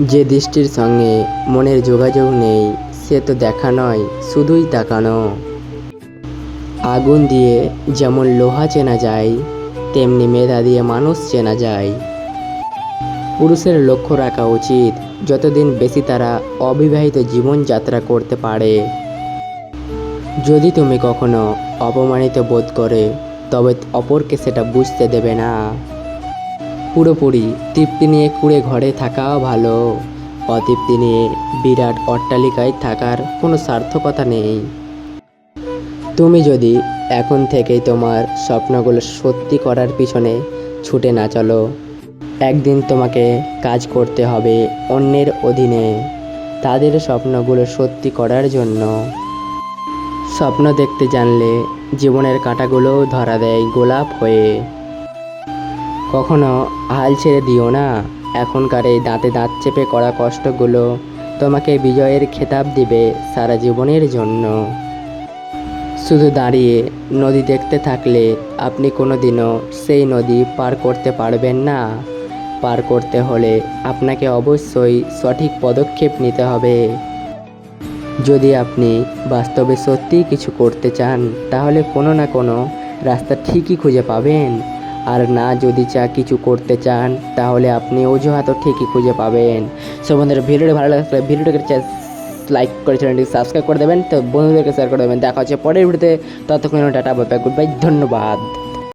যে দৃষ্টির সঙ্গে মনের যোগাযোগ নেই, সে তো দেখা নয়, শুধুই তাকানো। আগুন দিয়ে যেমন লোহা চেনা যায়, তেমনি মেধা দিয়ে মানুষ চেনা যায়। পুরুষের লক্ষ্য রাখা উচিত, যতদিন বেশি তারা অবিবাহিত জীবনযাত্রা করতে পারে। যদি তুমি কখনো অপমানিত বোধ করে, তবে অপরকে সেটা বুঝতে দেবে না। পুরোপুরি। তৃপ্তি নিয়ে কুড়ে ঘরে থাকাও ভালো। অতৃপ্তি নিয়ে বিরাট অট্টালিকায় থাকার কোনো সার্থকতা নেই। তুমি যদি এখন থেকেই তোমার স্বপ্নগুলো সত্যি করার পিছনে ছুটে না চলো, একদিন তোমাকে কাজ করতে হবে অন্যের অধীনে, তাদের স্বপ্নগুলো সত্যি করার জন্য। স্বপ্ন দেখতে জানলে জীবনের কাঁটাগুলোও ধরা দেয় গোলাপ হয়ে। কখনো হাল ছেড়ে দিও না। এখনকার এই দাঁতে দাঁত চেপে করা কষ্টগুলো তোমাকে বিজয়ের খেতাব দিবে সারা জীবনের জন্য। শুধু দাঁড়িয়ে নদী দেখতে থাকলে আপনি কোনো দিনও সেই নদী পার করতে পারবেন না। পার করতে হলে আপনাকে অবশ্যই সঠিক পদক্ষেপ নিতে হবে। যদি আপনি বাস্তবে সত্যিই কিছু করতে চান, তাহলে কোনো না কোনো রাস্তা ঠিকই খুঁজে পাবেন। আর না যদি চা কিছু করতে চান, তাহলে আপনি অজুহাতও ঠিকই খুঁজে পাবেন। সো বন্ধুরা, ভিডিওটি ভালো লাগলে ভিডিওটাকে লাইক করে চ্যানেলটি সাবস্ক্রাইব করে দেবেন। তো বন্ধুদেরকে শেয়ার করে দেবেন। দেখা হচ্ছে পরের ভিডিওতে। ততক্ষণ টাটা বাই, গুড বাই, ধন্যবাদ।